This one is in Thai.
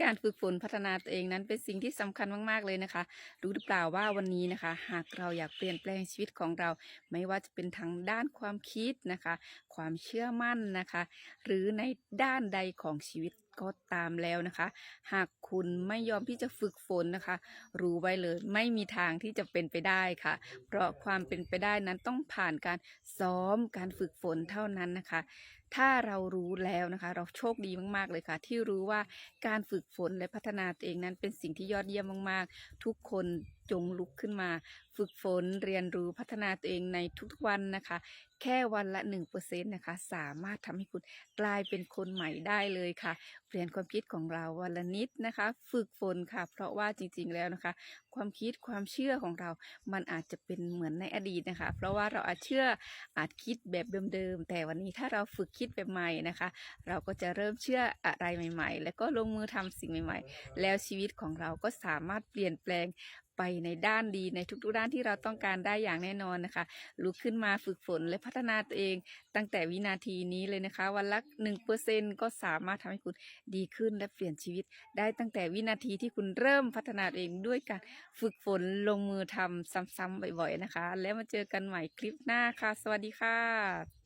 การฝึกฝนพัฒนาตัวเองนั้นเป็นสิ่งที่สำคัญมากๆเลยนะคะ รู้หรือเปล่าว่าวันนี้นะคะ หากเราอยากเปลี่ยนแปลงชีวิตของเรา ไม่ว่าจะเป็นทางด้านความคิดนะคะ ความเชื่อมั่นนะคะ หรือในด้านใดของชีวิตก็ตามแล้วนะคะ หากคุณไม่ยอมที่จะฝึกฝนนะคะ รู้ไว้เลยไม่มีทางที่จะเป็นไปได้ค่ะ เพราะความเป็นไปได้นั้นต้องผ่านการซ้อมการฝึกฝนเท่านั้นนะคะ ถ้าเรารู้แล้วนะคะ เราโชคดีมาก ๆ เลยค่ะ ที่รู้ว่าการฝึกฝนและพัฒนาตัวเองนั้นเป็นสิ่งที่ยอดเยี่ยมมากๆ ทุกคนจงลุกขึ้นมา ฝึกฝนเรียนรู้พัฒนาตัวเองในทุกๆวันนะคะ แค่วันละ1%นะคะ สามารถทำให้คุณกลายเป็นคนใหม่ได้เลยค่ะ เปลี่ยนความคิดของเราวันละนิดนะคะ ฝึกฝนค่ะ เพราะว่าจริงๆแล้วนะคะ ความคิดความเชื่อของเรา มันอาจจะเป็นเหมือนในอดีตนะคะ เพราะว่าเราอาจเชื่ออาจคิดแบบเดิมๆแต่วันนี้ถ้าเราฝึกคิดแบบใหม่นะคะ เราก็จะเริ่มเชื่ออะไรใหม่ ๆ แล้วก็ลงมือทำสิ่งใหม่ ๆ แล้วชีวิตของเราก็สามารถเปลี่ยนแปลงไปในด้านดีในทุกๆด้านที่เราต้องการได้อย่างแน่นอนนะคะ ลุกขึ้นมาฝึกฝนและพัฒนาตัวเอง ตั้งแต่วินาทีนี้เลยนะคะ วันละ1%ก็สามารถทำให้คุณดีขึ้นและเปลี่ยนชีวิต ได้ตั้งแต่วินาทีที่คุณเริ่มพัฒนาตัวเองด้วยการฝึกฝนลงมือทำซ้ำๆบ่อยๆนะคะ แล้วมาเจอกันใหม่คลิปหน้าค่ะ สวัสดีค่ะ